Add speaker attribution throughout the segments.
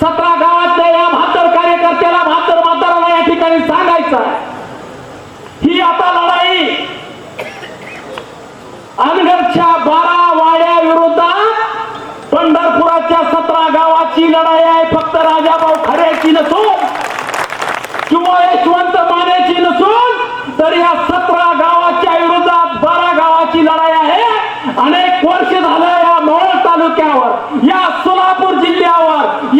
Speaker 1: सतरा गावातल्या या म्हातर कार्यकर्त्याला म्हातर म्हाताराला या ठिकाणी सांगायचं. ही आता लढाई अनगरच्या बारा वाड्या विरोधात पंढरपुराच्या सतरा गावाची लढाई आहे. फक्त राजाभाऊ खऱ्याची नसून किंवा यशवंत मानेची नसून तर या सतरा गावाच्या विरोधात बारा गावाची लढाई आहे. अनेक वर्ष झालं या मोहोळ तालुक्यावर. या सोलापूर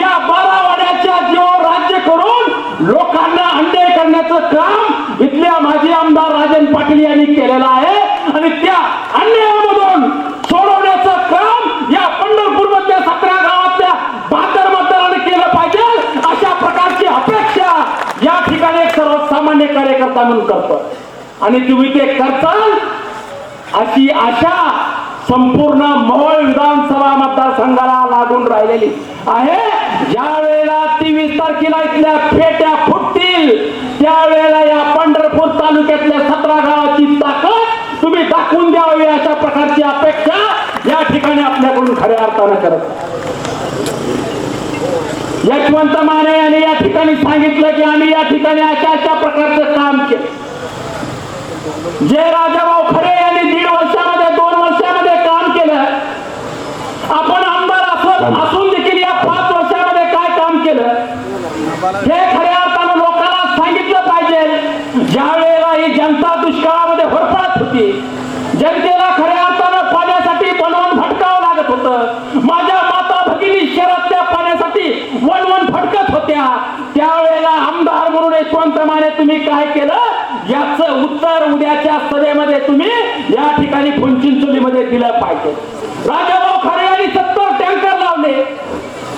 Speaker 1: या बारा वाड्याच्या जीवावर राज्य करून लोकांना अंडे करण्याचं काम इथल्या माजी आमदार राजन पाटील यांनी केलेलं आहे. आणि त्या अन्यायामधून सोडवण्याचं काम या पंढरपूर मधल्या सतरा गावातल्या बहात्तर मतदारांनी केलं पाहिजे. अशा प्रकारची अपेक्षा या ठिकाणी एक सर्वसामान्य कार्यकर्ता म्हणून करतो आणि तुम्ही ते करताल अशी आशा संपूर्ण मोहोळ विधानसभा मतदारसंघाला लागून राहिलेली. आहे. ज्या वेळेला तेवीस तारखेला इथल्या फेट्या फुटतील त्यावेळेला या पंढरपूर तालुक्यातल्या सतरा गावाची ताकद तुम्ही दाखवून द्यावी अशा प्रकारची अपेक्षा या ठिकाणी आपल्याकडून खऱ्या अर्थानं करत यशवंत माने यांनी या ठिकाणी सांगितलं की आम्ही या ठिकाणी अशा अशा प्रकारचं काम केलं. जे राजाभाऊ खरे यांनी दीड वर्षामध्ये दोन वर्षामध्ये काम केलं आपण आमदार असत असून देखील या पाच वर्षामध्ये काय काम केलं हे खऱ्या अर्थानं लोकांना सांगितलं पाहिजे ज्या वेळेला ही जनता दुष्काळामध्ये होरपळत होती जनतेला खऱ्या अर्थानं पाण्यासाठी बनवून भटकावं लागत होतं माझ्या माता भगिनी शहरातल्या पाण्यासाठी वन वन भटकत होत्या त्यावेळेला करून यशवंतमाने तुम्ही काय केलं? याच उत्तर उद्याच्या सभेमध्ये तुम्ही या ठिकाणी फुंचिन चुलीमध्ये दिलं पाहिजे. राजाभाऊ खरे यांनी सत्तर टँकर लावले.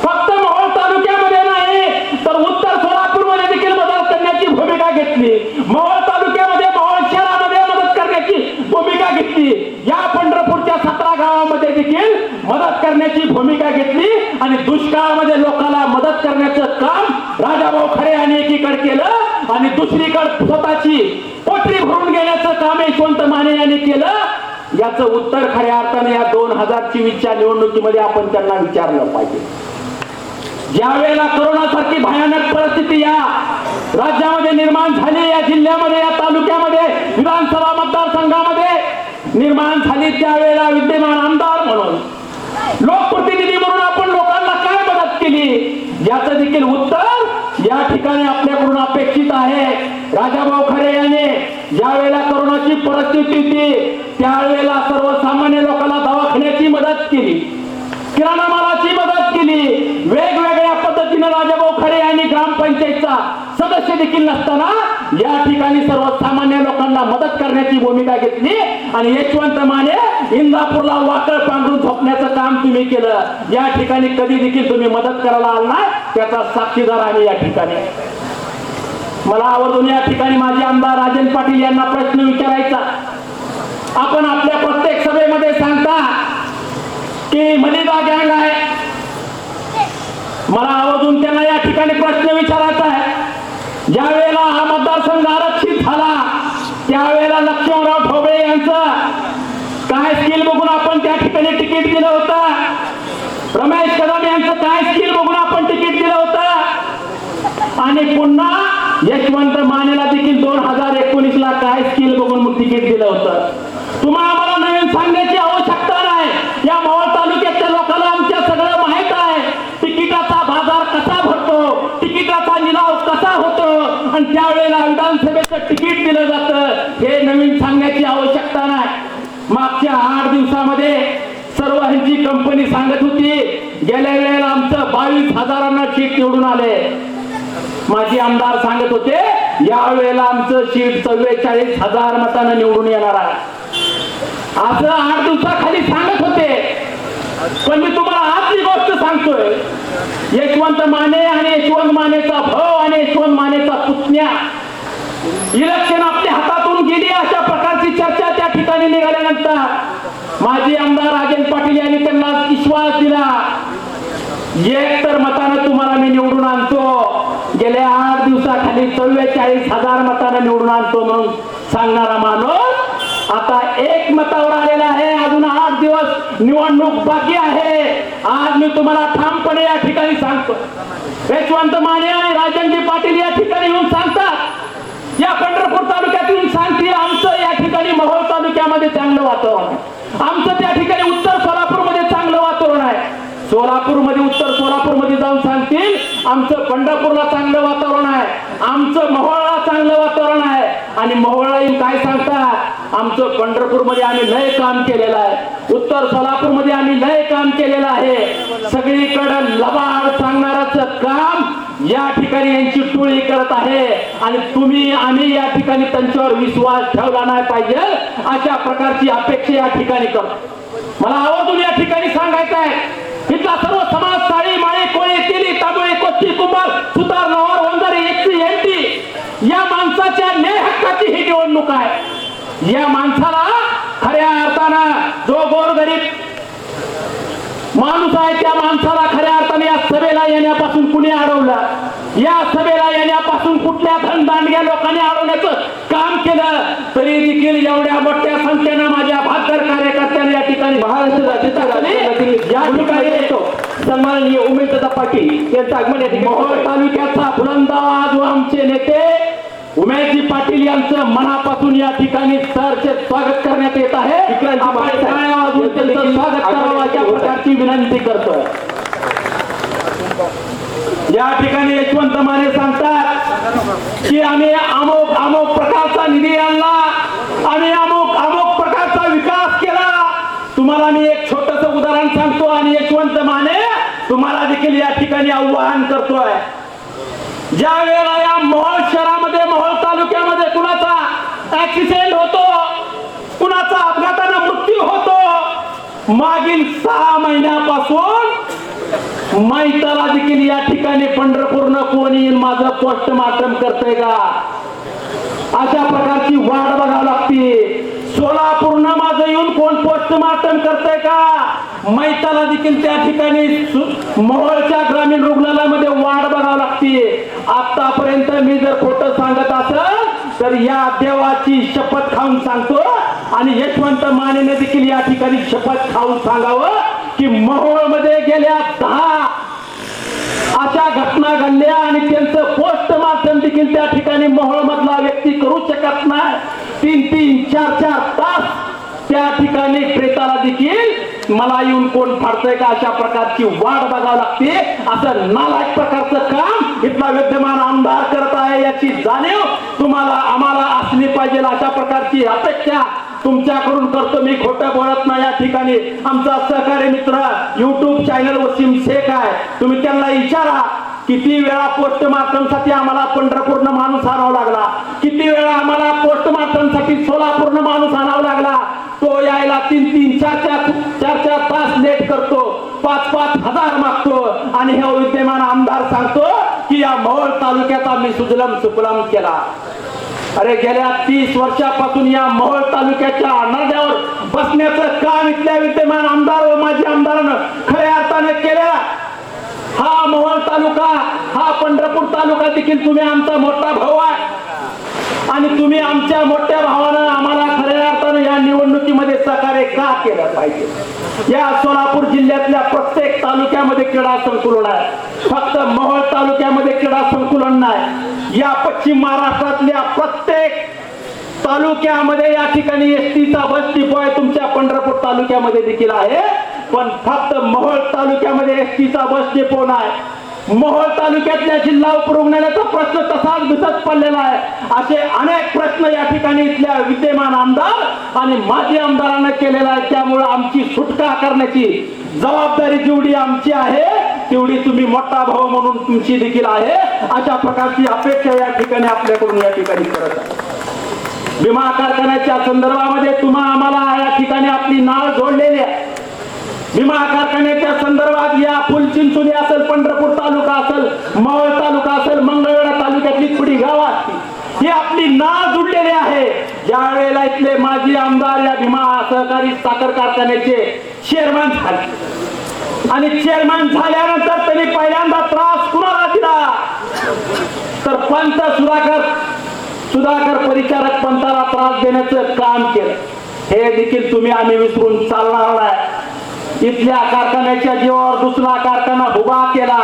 Speaker 1: फक्त मोहोळ तालुक्यामध्ये नाही तर उत्तर सोलापूरमध्ये देखील मदत करण्याची भूमिका घेतली. मोहोळ तालुक्यामध्ये मोहोळ शहरामध्ये मदत करण्याची भूमिका घेतली. या पंढरपूरच्या सतरा गावामध्ये देखील मदत करण्याची भूमिका घेतली आणि दुष्काळामध्ये लोकांना मदत करण्याचं काम खरे आणि एकीकडे केलं आणि दुसरीकडे स्वतःची पोटरी भरून घेण्याचं काम यशवंत माने यांनी केलं. याचं उत्तर खऱ्या अर्थाने या दोन हजार चोवीसच्या निवडणुकीमध्ये आपण त्यांना विचारलं पाहिजे. ज्या वेळेला करोना सारखी भयानक परिस्थिती या राज्यामध्ये निर्माण झाली या जिल्ह्यामध्ये या तालुक्यामध्ये विधानसभा मतदारसंघामध्ये निर्माण झाली त्यावेळेला विद्यमान आमदार म्हणून लोकप्रतिनिधी म्हणून आपण लोकांना काय मदत केली? याचं देखील उत्तर या ठिकाणी आपल्याकडून अपेक्षित आहे. राजाभाऊ खरे यांनी ज्या वेळेला करोनाची परिस्थिती होती त्यावेळेला सर्वसामान्य लोकांना दवाखान्याची मदत केली. किराणा मालाची मदत केली. वेगवेगळ्या पद्धतीने राजाभाऊ खरे यांनी ग्रामपंचायतचा सदस्य देखील नसताना या ठिकाणी सर्वसामान्य लोकांना मदत करण्याची भूमिका घेतली. आणि यशवंत माने इंदापूरला वाकळ पांघरून झोपण्याचं काम तुम्ही केलं. या ठिकाणी कधी देखील तुम्ही मदत करायला आला नाही? त्याचा साक्षीदार आहे या ठिकाणी. मला आवर्जून या ठिकाणी माझे आमदार राजन पाटील यांना प्रश्न विचारायचा. आपण आपल्या प्रत्येक सभेमध्ये सांगता की मलिदा गँग आहे. मला आवर्जून त्यांना या ठिकाणी प्रश्न विचारायचा आहे. ज्या वेळेला हा मतदारसंघ आरक्षित झाला त्यावेळेला लक्ष्मणराव ठोबळे यांचं काय स्किल बघून आपण त्या ठिकाणी तिकीट दिलं होतं? रमेश कदम यांचं काय स्किल बघून आपण आणि पुन्हा यशवंत मानेला देखील दोन हजार एकोणीस ला काय स्किल बघून मग तिकीट दिलं होतं. तुम्हाला आम्हाला नवीन सांगण्याची आवश्यकता नाही. या मावळ तालुक्याच्या लोकांना आमच्या सगळं माहीत आहे. तिकिटाचा बाजार कसा भरतो? तिकिटाचा निलाव कसा होतो? आणि त्यावेळेला विधानसभेचं तिकीट दिलं जातं. हे नवीन सांगण्याची आवश्यकता नाही. मागच्या आठ दिवसामध्ये सर्व ह्यांची कंपनी सांगत होती गेल्या वेळेला आमचं बावीस हजारांना सीट निवडून आले. माजी आमदार सांगत होते यावेळेला आमचं शीट चव्वेचाळीस हजार मतानं निवडून येणार आहे. असं आठ दिवसाखाली सांगत होते. पण मी तुम्हाला आजची गोष्ट सांगतोय. यशवंत माने आणि यशवंत मानेचा भाऊ आणि यशवंत मानेचा पुतण्या इलेक्शन आपल्या हातातून गेली अशा प्रकारची चर्चा त्या ठिकाणी निघाल्यानंतर माजी आमदार राजेंद्र पाटील यांनी त्यांना विश्वास दिला. एक तर मतानं तुम्हाला मी निवडून आणतो. गेल्या आठ दिवसाखाली चव्वेचाळीस हजार मतानं निवडून आणतो म्हणून सांगणारा माणूस आता एक मतावर आलेला आहे. अजून आठ दिवस निवडणूक बाकी आहे. आज मी तुम्हाला ठामपणे या ठिकाणी सांगतो. यशवंत माने आणि राजनजी पाटील या ठिकाणी येऊन सांगतात. या पंढरपूर तालुक्यातून सांगतील आमचं या ठिकाणी महोळ तालुक्यामध्ये चांगलं वातावरण आमचं त्या ठिकाणी उत्तर सोलापूरमध्ये चांगलं वातावरण आहे. सोलापूरमध्ये उत्तर सोलापूरमध्ये जाऊन आमचं पंढरपूरला चांगलं वातावरण आहे. आमचं मोहोळला चांगलं वातावरण आहे. आणि मोहोळला येऊन काय सांगतात? आमचं पंढरपूरमध्ये आम्ही लय काम केलेलं आहे. उत्तर सोलापूरमध्ये आम्ही लय काम केलेलं आहे. सगळीकडे लबाड सांगणाराच काम या ठिकाणी यांची टोळी करत आहे. आणि तुम्ही आम्ही या ठिकाणी त्यांच्यावर विश्वास ठेवला नाही पाहिजे. अशा प्रकारची अपेक्षा या ठिकाणी करतो. मला आवर्जून या ठिकाणी सांगायचं आहे. तिथला सर्व समाज साळी माळी कोळी ही निवडणूक आहे. या माणसाला खऱ्या अर्थानं जो गोरगरीब माणूस आहे त्या माणसाला खऱ्या अर्थाने या सभेला येण्यापासून कुणी अडवलं? या सभेला येण्यापासून कुठल्या धनदांडग्या लोकांनी अडवण्याचं काम केलं? तरी देखील एवढ्या मोठ्या संख्येनं माझ्या भाकर कार्यकर्त्यांनी या ठिकाणी
Speaker 2: महाराष्ट्र सन्माननीय उमेशदादा पाटील यांचं आगमन या ठिकाणी
Speaker 1: तालुक्याचा बुलंद आवाज व आमचे नेते उमेशजी पाटील यांचं मनापासून या ठिकाणी सरचे स्वागत करण्यात येत आहे. स्वागत करावं अशा प्रकारची विनंती करतोय या ठिकाणी यशवंत माने सांगतात की आम्ही अमुक अमुक प्रकारचा निधी आणला आम्ही अमुक अमुक प्रकारचा विकास केला. तुम्हाला मी एक छोटस उदाहरण सांगतो आणि यशवंत माने तुम्हाला देखील या ठिकाणी आव्हान करतोय. ज्या वेळेला या मोहोळ शहरामध्ये मोहोळ तालुक्यामध्ये कुणाचा ऍक्सिडेंट होतो कुणाचा अपघातानं मृत्यू होतो मागील सहा महिन्यापासून मैताला देखील या ठिकाणी पंढरपूरनं कोणी येऊन माझं पोस्टमार्टम करतय का? अशा प्रकारची वाट बघावी लागते. सोलापूरनं माझं येऊन कोण पोस्टमार्टम करतय का? मैताला देखील त्या ठिकाणी सु- मोहोळच्या ग्रामीण रुग्णालयामध्ये वाढ बघावं लागते. आतापर्यंत मी जर खोटं सांगत असेल तर या देवाची शपथ खाऊन सांगतो. आणि यशवंत मानेने देखील या ठिकाणी शपथ खाऊन सांगावं की मोहोळमध्ये गेल्या दहा अशा घटना घडल्या आणि त्यांचं पोस्टमार्टम देखील त्या ठिकाणी मोहोळ मधला व्यक्ती करू शकत नाही. तीन तीन चार चार तास त्या ठिकाणी प्रेताला देखील मला येऊन कोण फाडतंय का अशा प्रकारची वाट बघावं लागते. असं नालायक प्रकारचं काम इथला विद्यमान आमदार करत आहे. याची जाणीव तुम्हाला आम्हाला असली पाहिजे अशा प्रकारची अपेक्षा तुमच्याकडून करतो. मी खोटं बोलत नाही या ठिकाणी. आमचा सहकारी मित्र युट्यूब चॅनल वसीम शेख आहे. तुम्ही त्यांना विचारा किती वेळा पोस्टमार्टमसाठी आम्हाला पंढरपूरनं माणूस आणावा लागला? किती वेळा आम्हाला पोस्टमार्टमसाठी सोलापूरनं माणूस आणावा लागला तो यायला तीन तीन चार चार चार चार तास लेट करतो. पाच पाच हजार मागतो. आणि हे विद्यमान आमदार सांगतो की या मोहोळ तालुक्याचा मी सुजलम सुफलम केला. अरे गेल्या तीस वर्षापासून या मोहोळ तालुक्याच्या नद्यावर बसण्याचं काम इथल्या विद्यमान आमदार व माजी आमदारानं खऱ्या अर्थाने केल्या हा मोहोळ तालुका हा पंढरपूर तालुका देखील तुम्ही आमचा मोठा भाऊ आहे. आणि तुम्ही आमच्या मोठ्या भावानं आम्हाला खऱ्या अर्थानं या निवडणुकीमध्ये सहकार्य का केलं पाहिजे? या सोलापूर जिल्ह्यातल्या प्रत्येक तालुक्यामध्ये क्रीडा संकुलन आहे फक्त मोहोळ तालुक्यामध्ये क्रीडा संकुलन नाही. या पश्चिम महाराष्ट्रातल्या प्रत्येक तालुक्यामध्ये या ठिकाणी एसटीचा बस डिपो आहे. तुमच्या पंढरपूर तालुक्यामध्ये देखील आहे. पण फक्त मोहोळ तालुक्यामध्ये एसटीचा बस डिपो नाही. मोहोळ तालुक्यातल्या जिल्हा उपरुग्णालयाचा प्रश्न तसाच भिसत पडलेला आहे. असे अनेक प्रश्न या ठिकाणी इथल्या विद्यमान आमदार आणि माजी आमदारांना केलेला आहे. त्यामुळे आमची सुटका करण्याची जबाबदारी जेवढी आमची आहे तेवढी तुम्ही मोठा भाऊ म्हणून तुमची देखील आहे. अशा प्रकारची अपेक्षा या ठिकाणी आपल्याकडून या ठिकाणी करत आहे. विमा कारखान्याच्या संदर्भामध्ये तुम्हा आम्हाला या ठिकाणी आपली नाळ जोडलेली आहे. विमा कारखान्याच्या संदर्भात या फुलचिंचोली असेल पंढरपूर तालुका असेल मावळ तालुका असेल मंगळवेढा तालुक्यातली थोडी गावात ही आपली ना जुडलेली आहे. ज्या वेळेला इथले माजी आमदार या भीमा सहकारी साखर कारखान्याचे चेअरमॅन झाले. आणि चेअरमॅन झाल्यानंतर त्यांनी पहिल्यांदा त्रास कुणाला दिला? तर पंत सुधाकर सुधाकर परिचारक पंताला त्रास देण्याचं काम केलं. हे देखील तुम्ही आम्ही विसरून चालणार नाही. इथल्या कारखान्याच्या जीवावर दुसरा कारखाना उभा केला.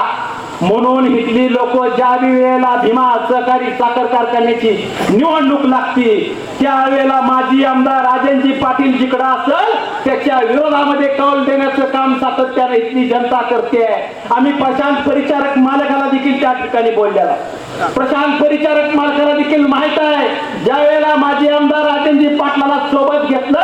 Speaker 1: म्हणून इथली लोक ज्या वेळेला भीमा सहकारी साखर कारखान्याची निवडणूक लागती त्यावेळेला माजी आमदार राजेंद्रजी पाटील जिकडं असेल त्याच्या विरोधामध्ये कौल देण्याचं काम सातत्याने इथली जनता करते. आम्ही प्रशांत परिचारक मालकाला देखील त्या ठिकाणी बोललेला. प्रशांत परिचारक मालकाला देखील माहीत आहे ज्या वेळेला माजी आमदार राजेंद्रजी पाटलाला सोबत घेतलं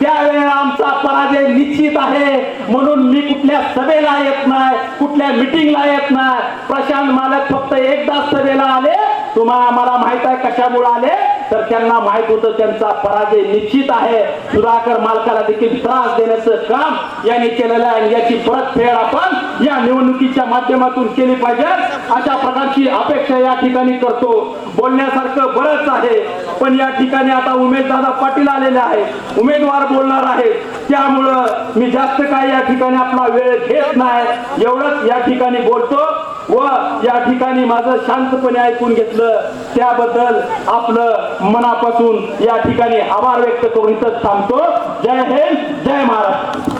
Speaker 1: त्यावेळेला आमचा पराजय निश्चित आहे. म्हणून मी कुठल्या सभेला येत नाही कुठल्या मिटिंगला येत नाही. प्रशांत मालक फक्त एकदा सभेला आले. तुम्हाला आम्हाला माहीत आहे कशामुळे आले. तर त्यांना माहीत होतं त्यांचा पराजय निश्चित आहे. सुधाकर मालकाला देखील त्रास देण्याचं काम यांनी केलेलं आहे. याची परतफेड आपण या निवडणुकीच्या माध्यमातून केली पाहिजे. अशा प्रकारची अपेक्षा या ठिकाणी करतो. बोलण्यासारखं बरंच आहे. पण या ठिकाणी आता उमेददादा पाटील आलेले आहेत. उमेदवार बोलणार आहेत. त्यामुळं मी जास्त काय या ठिकाणी आपला वेळ घेत नाही. एवढंच या ठिकाणी बोलतो व या ठिकाणी माझं शांतपणे ऐकून घेतलं. त्याबद्दल आपलं मनापासून या ठिकाणी आभार व्यक्त करून इथं थांबतो. जय हिंद जय महाराष्ट्र.